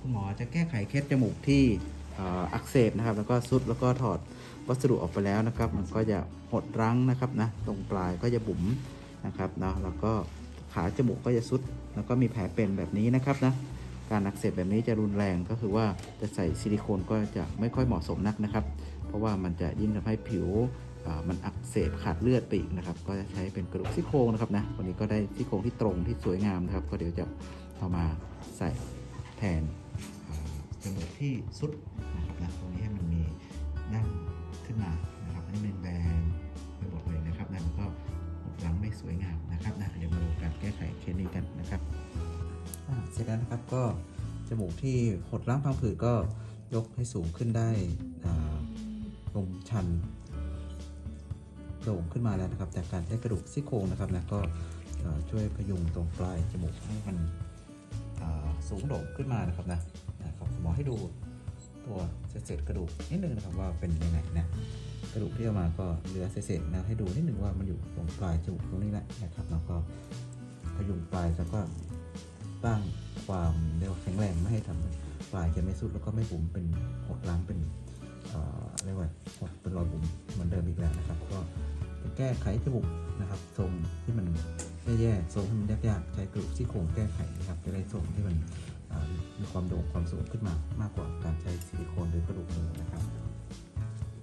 คุณหมอจะแก้ไขเคสจมูกที่อ,อักเสบนะครับ แล้วก็ซุดแล้วก็ถอดวัสดุออกไปแล้วนะครับ มันก็จะหดรั้งนะครับนะตรงปลายก็จะบุ๋มนะครับเนาะแล้วก็ขาจมูกก็จะซุด แล้วก็มีแผลเป็นแบบนี้นะครับนะการอักเสบแบบนี้จะรุนแรงก็คือว่าจะใส่ซิลิโคนก็จะไม่ค่อยเหมาะสมนักนะครับ เพราะว่ามันจะยิ่งทำให้ผิวมันอักเสบขาดเลือดไปอีกนะครับ ก็จะใช้เป็นกระดูกซี่โครงนะครับนะวันนี้ก็ได้ซี่โครงที่ตรงที่สวยงามนะครับ ก็เดี๋ยวจะเอามาใส่แทน จมูกที่สุดนะครับนะตรงนี้ให้มันมีนั่งขึ้นมานะครับอันนี้เป็นแบนไปหมดเลยนะครับนะแล้วก็หลังไม่สวยงามนะครับนะเดี๋ยวมาดูการแก้ไขเคสนี้กันนะครับเสร็จแล้วนะครับก็จมูกที่หดล้างพังผืดก็ยกให้สูงขึ้นได้ลมชันโด่งขึ้นมาแล้วนะครับ จากการใช้กระดูกซี่โครงนะครับนะก็ช่วยพยุงตรงปลายจมูกให้มันสูงโด่งขึ้นมานะครับนะ หมอให้ดูตัวเศษกระดูกนิดนึงนะครับว่าเป็นยังไงนะกระดูกที่เอามาก็เหลือเศษๆนะให้ดูนิดนึงว่ามันอยู่ตรงปลายจมูกตรงนี้แหละนะครับแล้วก็พยุงปลายแล้วก็ตั้งความเรียกว่าแข็งแรงไม่ให้ทำให้ปลายจะไม่สุดแล้วก็ไม่บุ๋มเป็นหดล้างเป็นเอ่อเรียกว่าหดเป็นรอยบุ๋มเหมือนเดิมอีกแล้วนะครับ ก็แก้ไขจมูกนะครับทรงที่มันแย่ๆทรงที่มันยากๆใช้กระดูกซี่โครงแก้ไขนะครับจะได้ทรงที่มัน มีความโด่งความสูงขึ้นมามากกว่าการใช้